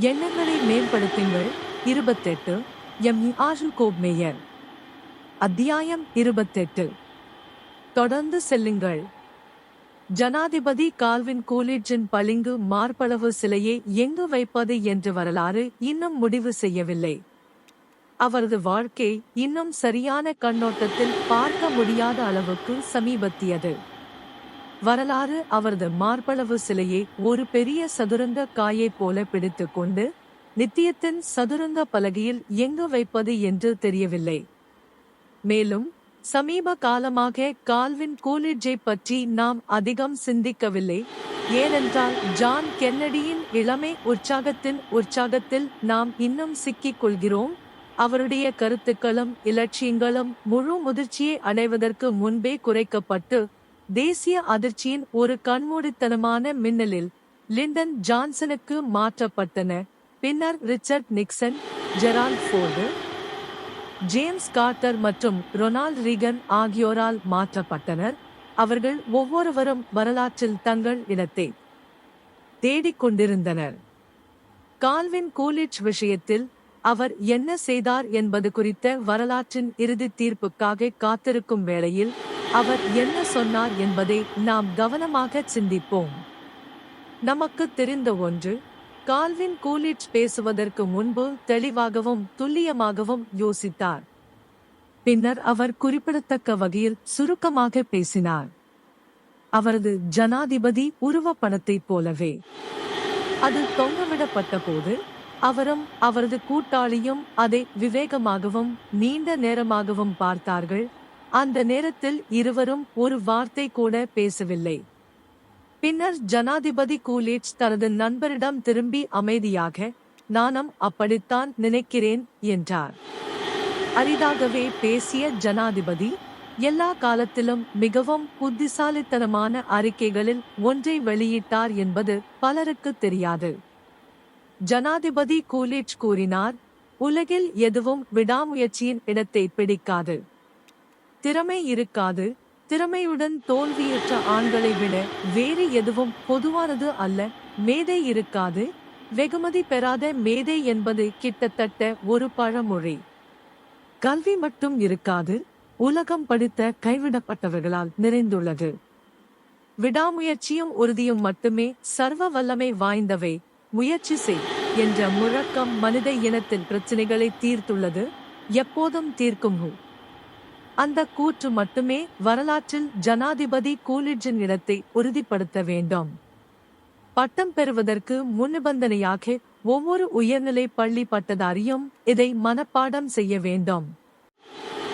எண்ணங்களை மேம்படுத்துங்கள். இருபத்தெட்டு M Ashu mayor. அத்தியாயம் இருபத்தெட்டு. தொடர்ந்து செல்லுங்கள். ஜனாதிபதி கால்வின் கூலிட்ஜின் பளிங்கு மார்பளவு சிலையை எங்கு வைப்பது என்று வரலாறு இன்னும் முடிவு செய்யவில்லை. அவரது வாழ்க்கை இன்னும் சரியான கண்ணோட்டத்தில் பார்க்க முடியாத அளவுக்கு சமீபத்தியது. வரலாறு அவரது மார்பளவு சிலையை ஒரு பெரிய சதுரங்க காயைப் போல பிடித்துக்கொண்டு நித்தியத்தின் சதுரங்க பலகையில் எங்கு வைப்பது என்று தெரியவில்லை. மேலும் சமீப காலமாக கால்வின் கூலிட்ஜை பற்றி நாம் அதிகம் சிந்திக்கவில்லை. ஏனென்றால் ஜான் கென்னடியின் இளமை உற்சாகத்தின் உற்சாகத்தில் நாம் இன்னும் சிக்கிக் கொள்கிறோம். அவருடைய கருத்துக்களும் இலட்சியங்களும் முழு முதிர்ச்சியை அடைவதற்கு முன்பே குறைக்கப்பட்டு தேசிய அதிர்ச்சியின் ஒரு கண்மூடித்தனமான மின்னலில் லிண்டன் ஜான்சனுக்கு மாற்றப்பட்டன. பின்னர் Richard Nixon Gerald Ford James Carter மற்றும் ரொனால்ட் ரீகன் ஆகியோரால் மாற்றப்பட்டனர். அவர்கள் ஒவ்வொருவரும் வரலாற்றில் தங்கள் இடத்தை தேடிக் கொண்டிருந்தனர். கால்வின் கூலிச் விஷயத்தில் அவர் என்ன செய்தார் என்பது குறித்த வரலாற்றின் இறுதி தீர்ப்புக்காக காத்திருக்கும் வேளையில் அவர் என்ன சொன்னார் என்பதை நாம் கவனமாக சிந்திப்போம். நமக்கு தெரிந்த ஒன்று கால்வின் கூலிட்ஸ் பேசுவதற்கு முன்பு தெளிவாகவும் துல்லியமாகவும் யோசித்தார். பின்னர் அவர் குறிப்பிடத்தக்க வகையில் சுருக்கமாக பேசினார். அவரது ஜனாதிபதி உருவப்படத்தைப் போலவே. அது தொங்கவிடப்பட்ட போது அவரும் அவரது கூட்டாளியும் அதை விவேகமாகவும் நீண்ட நேரமாகவும் பார்த்தார்கள். அந்த நேரத்தில் இருவரும் ஒரு வார்த்தை கூட பேசவில்லை. பின்னர் ஜனாதிபதி கூலேஜ் தனது நண்பரிடம் திரும்பி அமைதியாக நானும் அப்படித்தான் நினைக்கிறேன் என்றார். அரிதாகவே பேசிய ஜனாதிபதி எல்லா காலத்திலும் மிகவும் புத்திசாலித்தனமான அறிக்கைகளில் ஒன்றை வெளியிட்டார் என்பது பலருக்கு தெரியாது. ஜனாதிபதி கூலேஜ் கூறினார் உலகில் எதுவும் விடாமுயற்சியின் இடத்தை பிடிக்காது. திறமை இருக்காது. திறமையுடன் தோல்வியற்ற ஆண்களை விட வேறு எதுவும் பொதுவானது அல்ல. மேதை இருக்காது. வெகுமதி பெறாத மேதை என்பது கிட்டத்தட்ட ஒரு பழமொழி. கல்வி மட்டும் இருக்காது. உலகம் படித்த கைவிடப்பட்டவர்களால் நிறைந்துள்ளது. விடாமுயற்சியும் உறுதியும் மட்டுமே சர்வ வல்லமை வாய்ந்தவை. முயற்சி செய் என்ற முழக்கம் மனித இனத்தின் பிரச்சினைகளை தீர்த்துள்ளது. எப்போதும் தீர்க்கும் ஹூ அந்த கூற்று மட்டுமே வரலாற்றில் ஜனாதிபதி கூலிட்ஜின் இடத்தை உறுதிப்படுத்த வேண்டும். பட்டம் பெறுவதற்கு முன்னிபந்தனையாக ஒவ்வொரு உயர்நிலை பள்ளி பட்டதாரியும் இதை மனப்பாடம் செய்ய வேண்டும்.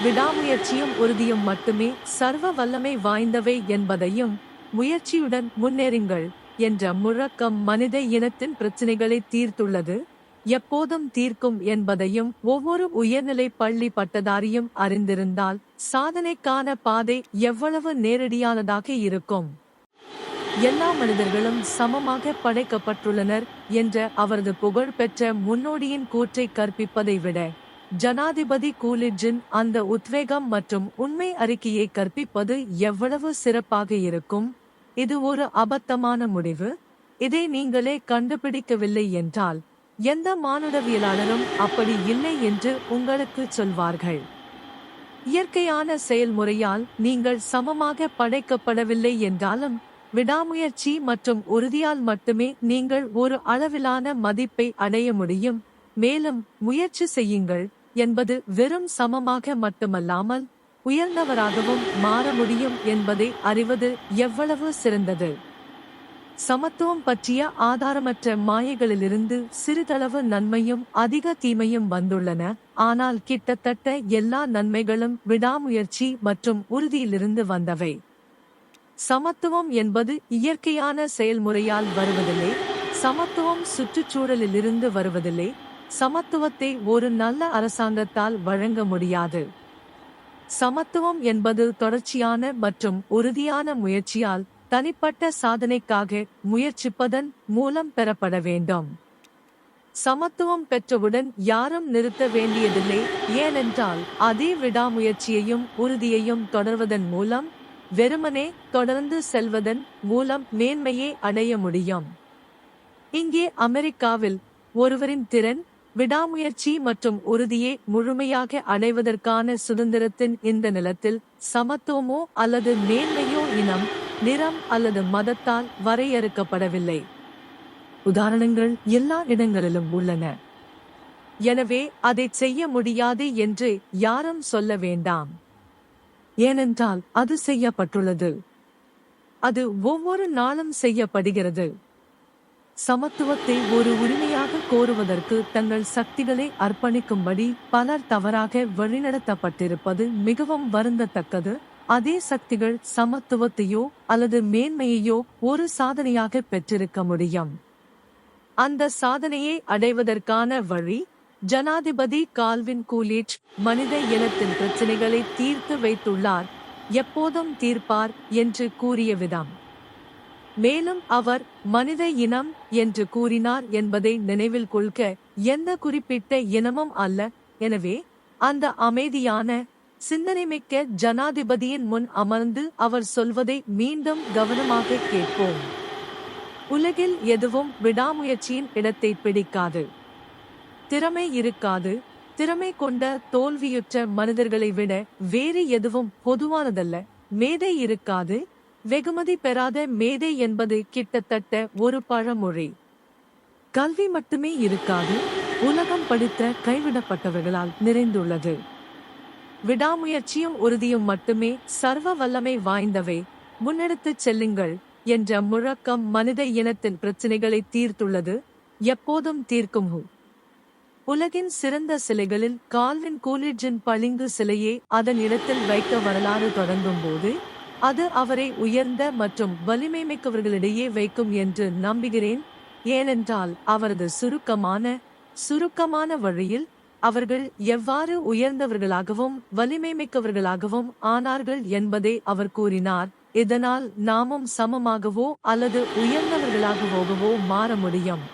விடாமுயற்சியும் உறுதியும் மட்டுமே சர்வ வல்லமை வாய்ந்தவை என்பதையும் முயற்சியுடன் முன்னேறுங்கள் என்ற முழக்கம் மனித இனத்தின் பிரச்சினைகளை தீர்த்துள்ளது. எப்போதும் தீர்க்கும் என்பதையும் ஒவ்வொரு உயர்நிலை பள்ளி பட்டதாரியும் அறிந்திருந்தால் சாதனைக்கான பாதை எவ்வளவு நேரடியானதாக இருக்கும்? எல்லா மனிதர்களும் சமமாக படைக்கப்பட்டுள்ளனர் என்ற அவரது புகழ்பெற்ற முன்னோடியின் கூற்றை கற்பிப்பதை விட ஜனாதிபதி கூலிட்ஜின் அந்த உத்வேகம் மற்றும் உண்மை அறிக்கையை கற்பிப்பது எவ்வளவு சிறப்பாக இருக்கும்? இது ஒரு அபத்தமான முடிவு. இதை நீங்களே கண்டுபிடிக்கவில்லை என்றால் எந்த மானுடவியலாளரும் அப்படி இல்லை என்று உங்களுக்கு சொல்வார்கள். இயற்கையான செயல்முறையால் நீங்கள் சமமாக படைக்கப்படவில்லை என்றாலும் விடாமுயற்சி மற்றும் உறுதியால் மட்டுமே நீங்கள் ஒரு அளவிலான மதிப்பை அடைய முடியும். மேலும் முயற்சி செய்யுங்கள் என்பது வெறும் சமமாக மட்டுமல்லாமல் உயர்ந்தவராகவும் மாற முடியும் என்பதை அறிவது எவ்வளவு சிறந்தது. சமத்துவம் பற்றிய ஆதாரமற்ற மாயைகளிலிருந்து சிறிதளவு நன்மையும் அதிக தீமையும் வந்துள்ளன. ஆனால் கிட்டத்தட்ட எல்லா நன்மைகளும் விடாமுயற்சி மற்றும் உறுதியிலிருந்து வந்தவை. சமத்துவம் என்பது இயற்கையான செயல்முறையால் வருவதில்லை. சமத்துவம் சுற்றுச்சூழலிலிருந்து வருவதில்லை. சமத்துவத்தை ஒரு நல்ல அரசாங்கத்தால் வழங்க முடியாது. சமத்துவம் என்பது தொடர்ச்சியான மற்றும் உறுதியான முயற்சியால் தனிப்பட்ட சாதனைக்காக முயற்சிப்பதன் மூலம் பெறப்பட வேண்டும். சமத்துவம் பெற்றவுடன் யாரும் நிறுத்த வேண்டியதில்லை. ஏனென்றால் அதே விடாமுயற்சியையும் உறுதியையும் தொடர்வதன் மூலம் வெறுமனே தொடர்ந்து செல்வதன் மூலம் மேன்மையை அடைய முடியும். இங்கே அமெரிக்காவில் ஒருவரின் திறன் விடாமுயற்சி மற்றும் உறுதியை முழுமையாக அடைவதற்கான சுதந்திரத்தின் இந்த நிலத்தில் சமத்துவமோ அல்லது மேன்மையோ இனம் நிறம் அல்லது மதத்தால் வரையறுக்கப்படவில்லை. உதாரணங்கள் எல்லா இடங்களிலும் உள்ளன. எனவே அதை செய்ய முடியாது என்று யாரும் சொல்ல வேண்டாம். ஏனென்றால் அது செய்யப்பட்டுள்ளது. அது ஒவ்வொரு நாளும் செய்யப்படுகிறது. சமத்துவத்தை ஒரு உரிமையாக கோருவதற்கு தங்கள் சக்திகளை அர்ப்பணிக்கும்படி பலர் தவறாக வழிநடத்தப்பட்டிருப்பது மிகவும் வருந்தத்தக்கது. அதே சக்திகள் சமத்துவத்தையோ அல்லது மேன்மையையோ ஒரு சாதனையாக பெற்றிருக்க முடியும். அந்த சாதனையை அடைவதற்கான வழி ஜனாதிபதி கால்வின் கூலிச் மனித இனத்தின் பிரச்சனைகளை தீர்த்து வைத்துள்ளார் எப்போதும் தீர்ப்பார் என்று கூறிய விதம். மேலும் அவர் மனித இனம் என்று கூறினார் என்பதை நினைவில் கொள்க எந்த குறிப்பிட்ட இனமும் அல்ல எனவே அந்த அமைதியான சிந்தனைமிக்க ஜனாதிபதியின் முன் அமர்ந்து அவர் சொல்வதை மீண்டும் கவனமாக கேட்போம். உலகில் எதுவும் விடாமுயற்சியின் இடத்தை பிடிக்காது. திறமை இருக்காது. திறமை கொண்ட தோல்வியுற்ற மனிதர்களை விட வேறு எதுவும் பொதுவானதல்ல. மேதை இருக்காது. வெகுமதி பெறாத மேதை என்பது கிட்டத்தட்ட ஒரு பழமொழி. கல்வி மட்டுமே இருக்காது. உலகம் படித்த கைவிடப்பட்டவர்களால் நிறைந்துள்ளது. விடாமுயற்சியும் உறுதியும் மட்டுமே சர்வ வல்லமை வாய்ந்தவை. முன்னெடுத்துச் செல்லுங்கள் என்ற முழக்கம் மனித இனத்தின் பிரச்சனைகளை தீர்த்துள்ளது. எப்போதும் தீர்க்கும் ஹூ உலகின் சிறந்த சிலைகளில் கால்வின் கூலிட்ஜின் பளிங்கு சிலையை அதன் இடத்தில் வைக்க வரலாறு தொடங்கும் போது அது அவரை உயர்ந்த மற்றும் வலிமை மிக்கவர்களிடையே வைக்கும் என்று நம்புகிறேன். ஏனென்றால் அவரது சுருக்கமான சுருக்கமான வழியில் அவர்கள் எவ்வாறு உயர்ந்தவர்களாகவும் வலிமை மிக்கவர்களாகவும் ஆனார்கள் என்பதை அவர் கூறினார். இதனால் நாமும் சமமாகவோ அல்லது உயர்ந்தவர்களாகவோகவோ மாற முடியும்.